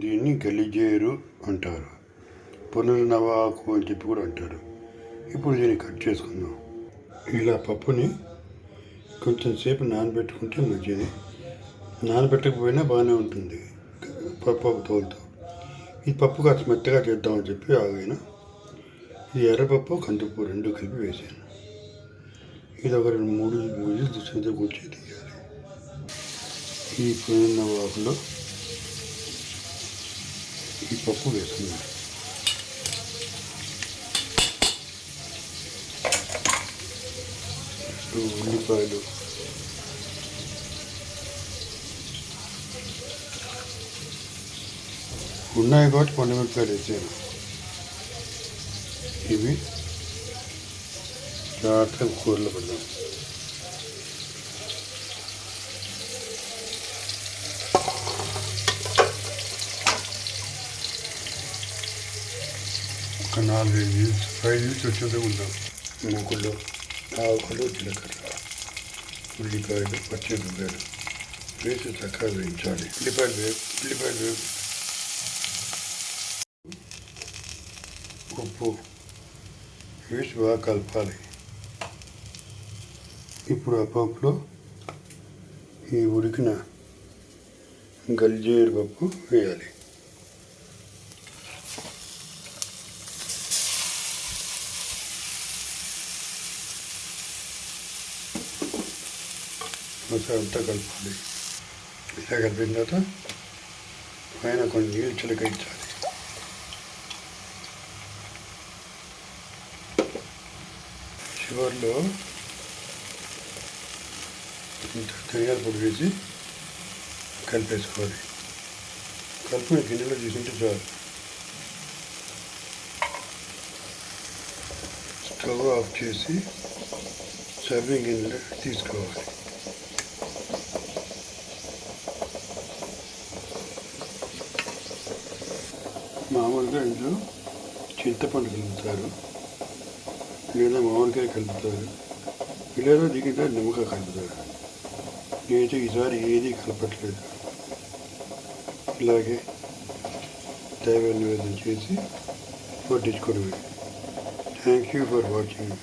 దీన్ని గలిజేరు అంటారు. పునర్నవాకు అని చెప్పి కూడా అంటారు. ఇప్పుడు దీన్ని కట్ చేసుకుందాం. ఇలా పప్పుని కొంచెం సేపు నానబెట్టుకుంటే మంచిది. నానబెట్టకపోయినా బాగానే ఉంటుంది. పప్పు తోలుతో. ఈ పప్పు కాస్త మెత్తగా చేద్దామని చెప్పి ఆగాను ఇది ఎర్రపప్పు కందిపప్పు రెండు కలిపి వేసాను. ఇది ఒక రెండు మూడు మూడు దుస్తులతో కూర్చి తీయాలి. ఈ పునర్నవాకులో వాకులో ఈ పప్పు వేసుకున్నాను ఇప్పుడు ఉల్లిపాయలు ఉన్నాయి కాబట్టి పండుమిరపకాయలు వేసాను ఇవి జాగ్రత్తగా కూరలో పెడదాం ఒక నాలుగైదు న్యూస్ ఫైవ్ న్యూస్ వచ్చేదే ఉందాం మూకులు ఆకులు జీలకర్ర ఉల్లిపాయలు పచ్చి పచ్చిమిరపకాయలు వేసి చక్కగా వేయించాలి ఉల్లిపాయలు వే ఉల్లిపాయలు వే ఉప్పు వేసి బాగా కలపాలి ఇప్పుడు ఆ పప్పులో ఈ ఉడికిన గల్జేరు పప్పు వేయాలి మసాలా అంతా కలపాలి ఇలా కలిపిన తర్వాత పైన కొన్ని నీళ్ళు చిలకరించాలి. చివరిలో ఇంత ధనియాల పొడి వేసి కలిపేసుకోవాలి. కలుపుని గిన్నెలో తీసుకుంటే చాలు. స్టవ్ ఆఫ్ చేసి సర్వింగ్ గిన్నెలో తీసుకోవాలి. మామూలుగా ఇంట్లో చింతపండు కలుపుతారు లేదా మామిడికాయ కలుపుతారు లేదా దిగితే నిమ్మకాయ కలుపుతారు. నేనైతే ఈసారి ఏది కలపట్లేదు. ఇలాగే దైవ నివేదన చేసి వడ్డించుకోవడమే థ్యాంక్ యూ ఫర్ వాచింగ్